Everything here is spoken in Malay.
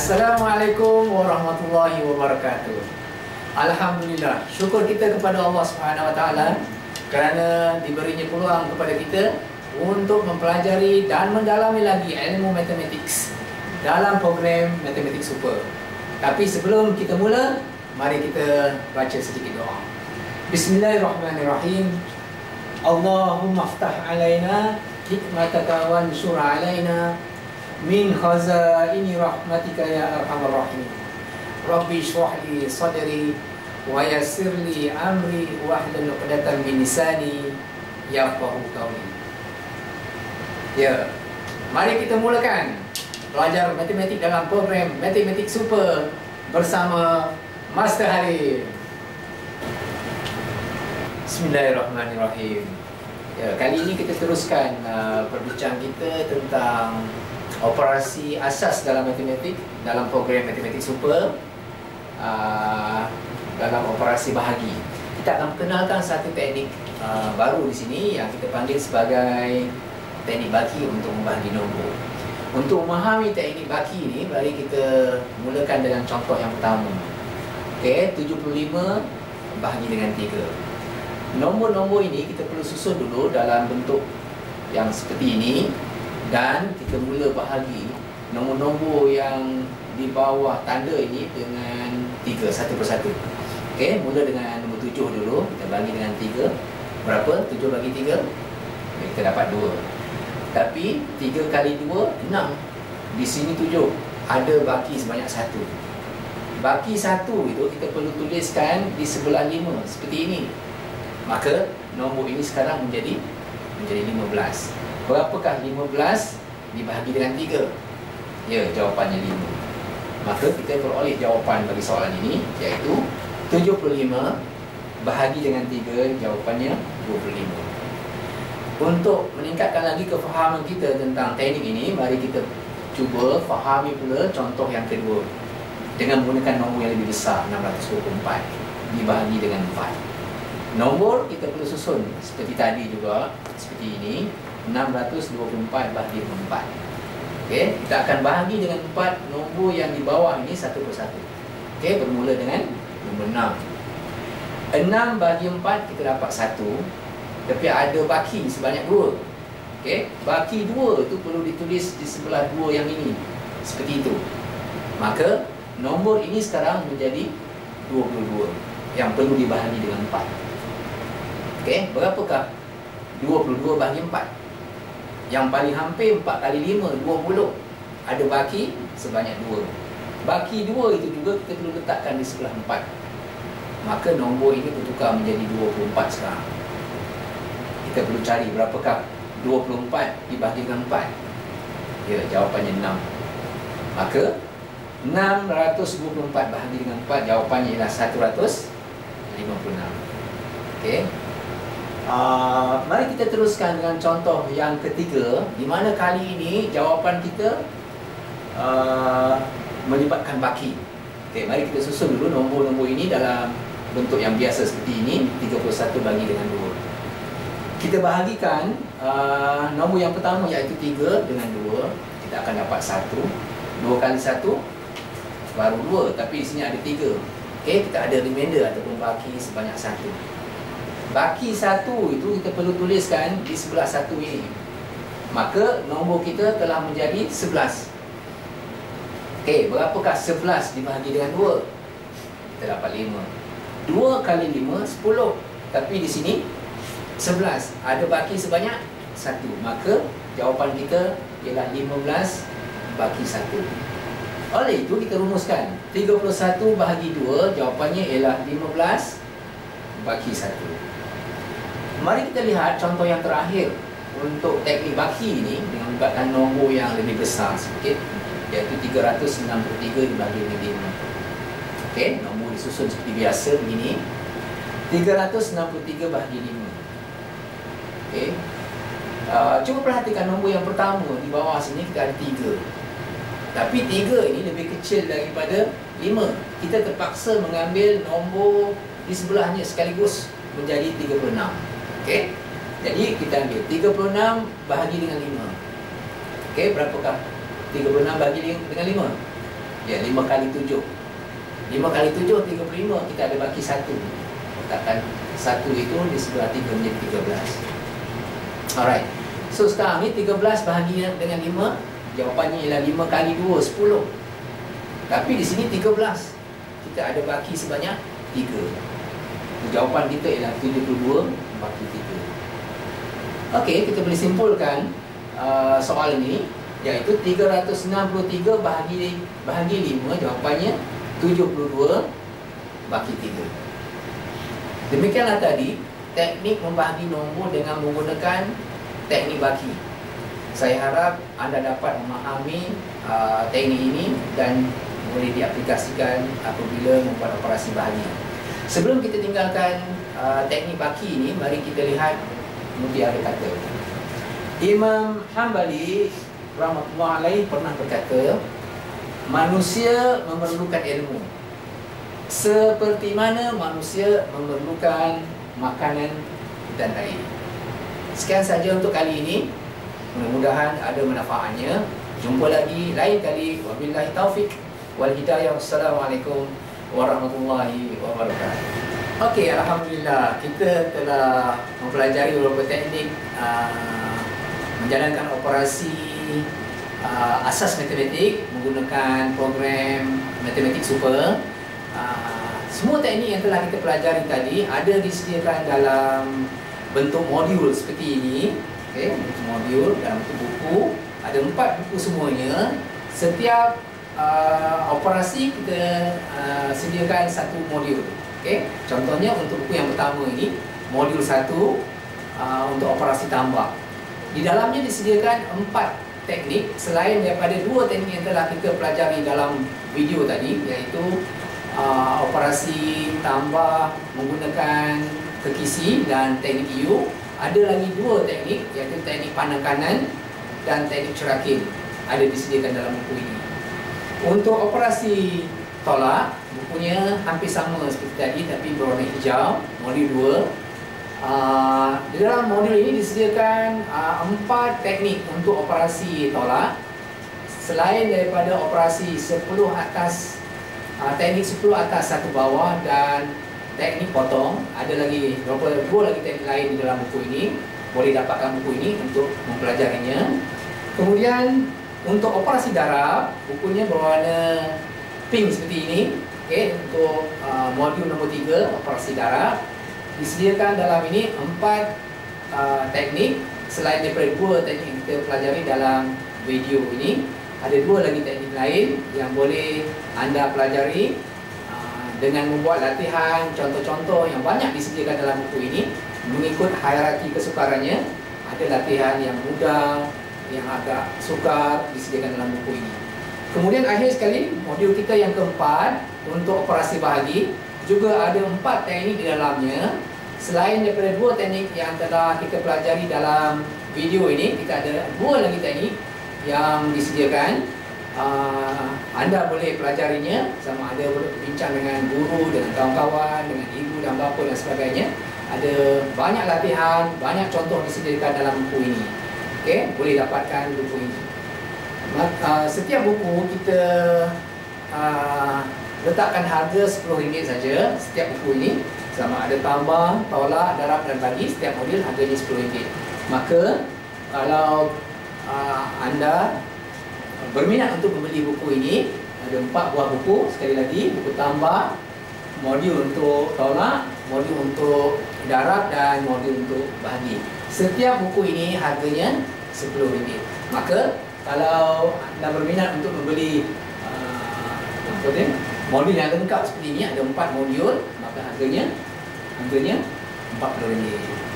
Assalamualaikum warahmatullahi wabarakatuh. Alhamdulillah, syukur kita kepada Allah Subhanahu Wa Taala kerana diberinya peluang kepada kita untuk mempelajari dan mendalami lagi ilmu matematik dalam program Matematik Super. Tapi sebelum kita mula, mari kita baca sedikit doa. Bismillahirrahmanirrahim. Allahumma ftah alaina hikmataka wansur alaina min khazaini rahmatika ya arhamar rahim. Rabbi shrah li sadri wa yassir li amri wa hlul 'uqdatam min lisani yafqahu qawli. Ya. Mari kita mulakan belajar matematik dalam program Matematik Super bersama Master Halim. Bismillahirrahmanirrahim. Ya, kali ini kita teruskan uh, perbincangan kita tentang operasi asas dalam matematik dalam program Matematik Super uh, dalam operasi bahagi. Kita akan kenalkan satu teknik uh, baru di sini yang kita panggil sebagai teknik baki untuk membahagi nombor. Untuk memahami teknik baki ini, mari kita mulakan dengan contoh yang pertama. Okey, 75 bahagi dengan 3. Nombor-nombor ini kita perlu susun dulu dalam bentuk yang seperti ini dan kita mula bahagi nombor-nombor yang di bawah tanda ini dengan 3 satu persatu. Okey, mula dengan nombor 7 dulu. Kita bagi dengan 3. Berapa? 7 bagi 3. Kita dapat 2. Tapi 3 kali 2 6. Di sini 7. Ada baki sebanyak 1. Baki 1 itu kita perlu tuliskan di sebelah 5 seperti ini maka nombor ini sekarang menjadi menjadi 15 berapakah 15 dibahagi dengan 3 ya jawapannya 5 maka kita peroleh jawapan bagi soalan ini iaitu 75 bahagi dengan 3 jawapannya 25 untuk meningkatkan lagi kefahaman kita tentang teknik ini mari kita cuba fahami pula contoh yang kedua dengan menggunakan nombor yang lebih besar 624 dibahagi dengan 4 Nombor kita perlu susun seperti tadi juga Seperti ini 624 bahagi 4 Okey, kita akan bahagi dengan 4 nombor yang di bawah ini satu persatu. Okey, bermula dengan nombor 6 6 bahagi 4 kita dapat 1 Tapi ada baki sebanyak 2 Okey, baki 2 tu perlu ditulis di sebelah 2 yang ini. Seperti itu. Maka nombor ini sekarang menjadi 22 Yang perlu dibahagi dengan 4 Okey, berapakah 22 bahagi 4? Yang paling hampir 4 kali 5, 20. Ada baki sebanyak 2. Baki 2 itu juga kita perlu letakkan di sebelah 4. Maka nombor ini bertukar menjadi 24 sekarang. Kita perlu cari berapakah 24 dibahagi dengan 4. Ya, jawapannya 6. Maka 624 bahagi dengan 4 jawapannya ialah 156. Okey. Uh, mari kita teruskan dengan contoh yang ketiga di mana kali ini jawapan kita uh, melibatkan baki. Okey, mari kita susun dulu nombor-nombor ini dalam bentuk yang biasa seperti ini 31 bagi dengan 2. Kita bahagikan uh, nombor yang pertama iaitu 3 dengan 2, kita akan dapat 1. 2 kali 1 baru 2 tapi di sini ada 3. Okey, kita ada remainder ataupun baki sebanyak 1. Baki satu itu kita perlu tuliskan di sebelah satu ini. Maka nombor kita telah menjadi sebelas. Okey, berapakah sebelas dibahagi dengan dua? Kita dapat lima. Dua kali lima, sepuluh. Tapi di sini sebelas. Ada baki sebanyak satu. Maka jawapan kita ialah lima belas baki satu. Oleh itu kita rumuskan. 31 bahagi 2 jawapannya ialah 15 bagi 1 Mari kita lihat contoh yang terakhir untuk teknik baki ini dengan melibatkan nombor yang lebih besar sedikit iaitu 363 dibagi dengan 5. Okey, nombor disusun seperti biasa begini. 363 bahagi 5. Okey. Uh, cuba perhatikan nombor yang pertama di bawah sini kita ada 3. Tapi 3 ini lebih kecil daripada 5. Kita terpaksa mengambil nombor di sebelahnya sekaligus menjadi 36. Okey. Jadi kita ambil 36 bahagi dengan 5. Okey, berapakah 36 bahagi dengan 5? Ya, 5 kali 7. 5 kali 7 35 kita ada baki 1. Letakkan 1 itu di sebelah 3 menjadi 13. Alright. So sekarang ni 13 bahagi dengan 5, jawapannya ialah 5 kali 2 10. Tapi di sini 13. Kita ada baki sebanyak 3. Jawapan kita ialah 72 baki 3. Okey, kita boleh simpulkan uh, soal ini iaitu 363 bahagi bahagi 5 jawapannya 72 baki 3. Demikianlah tadi teknik membahagi nombor dengan menggunakan teknik baki. Saya harap anda dapat memahami uh, teknik ini dan boleh diaplikasikan apabila membuat operasi bahagi. Sebelum kita tinggalkan uh, teknik baki ini, mari kita lihat mutiara kata. Imam Hambali rahmatullah alaih pernah berkata, manusia memerlukan ilmu. Seperti mana manusia memerlukan makanan dan air. Sekian saja untuk kali ini. Mudah-mudahan ada manfaatnya. Jumpa lagi lain kali. Wabillahi taufik wal hidayah. Wassalamualaikum warahmatullahi wabarakatuh. Okey, alhamdulillah kita telah mempelajari beberapa teknik uh, menjalankan operasi uh, asas matematik menggunakan program matematik super. Uh, semua teknik yang telah kita pelajari tadi ada disediakan dalam bentuk modul seperti ini okay, bentuk modul dalam bentuk buku ada empat buku semuanya setiap uh, operasi kita uh, sediakan satu modul okay. contohnya untuk buku yang pertama ini modul satu uh, untuk operasi tambah. Di dalamnya disediakan empat teknik selain daripada dua teknik yang telah kita pelajari dalam video tadi iaitu uh, operasi tambah menggunakan kekisi dan teknik EU ada lagi dua teknik iaitu teknik pandang kanan dan teknik cerakin ada disediakan dalam buku ini untuk operasi tolak bukunya hampir sama seperti tadi tapi berwarna hijau modul 2 uh, di dalam modul ini disediakan uh, empat teknik untuk operasi tolak. Selain daripada operasi 10 atas uh, teknik 10 atas satu bawah dan teknik potong ada lagi beberapa dua lagi teknik lain di dalam buku ini. Boleh dapatkan buku ini untuk mempelajarinya. Kemudian untuk operasi darab bukunya berwarna pink seperti ini okey untuk uh, modul nombor 3 operasi darab. Disediakan dalam ini empat uh, teknik. Selain daripada dua teknik yang kita pelajari dalam video ini ada dua lagi teknik lain yang boleh anda pelajari dengan membuat latihan contoh-contoh yang banyak disediakan dalam buku ini. Mengikut hierarki kesukarannya ada latihan yang mudah yang agak sukar disediakan dalam buku ini kemudian akhir sekali modul kita yang keempat untuk operasi bahagi juga ada empat teknik di dalamnya selain daripada dua teknik yang telah kita pelajari dalam video ini kita ada dua lagi teknik yang disediakan uh, anda boleh pelajarinya sama ada boleh berbincang dengan guru, dengan kawan-kawan, dengan ibu dan bapa dan sebagainya. Ada banyak latihan, banyak contoh disediakan dalam buku ini. Okey, boleh dapatkan buku ini. Uh, setiap buku kita uh, letakkan harga RM10 saja setiap buku ini. Sama ada tambah, tolak, darab dan bagi setiap modul harganya RM10 maka kalau uh, anda berminat untuk membeli buku ini ada empat buah buku sekali lagi buku tambah modul untuk tolak modul untuk darab dan modul untuk bahagi setiap buku ini harganya RM10 maka kalau anda berminat untuk membeli uh, modul yang lengkap seperti ini ada empat modul maka harganya harganya RM40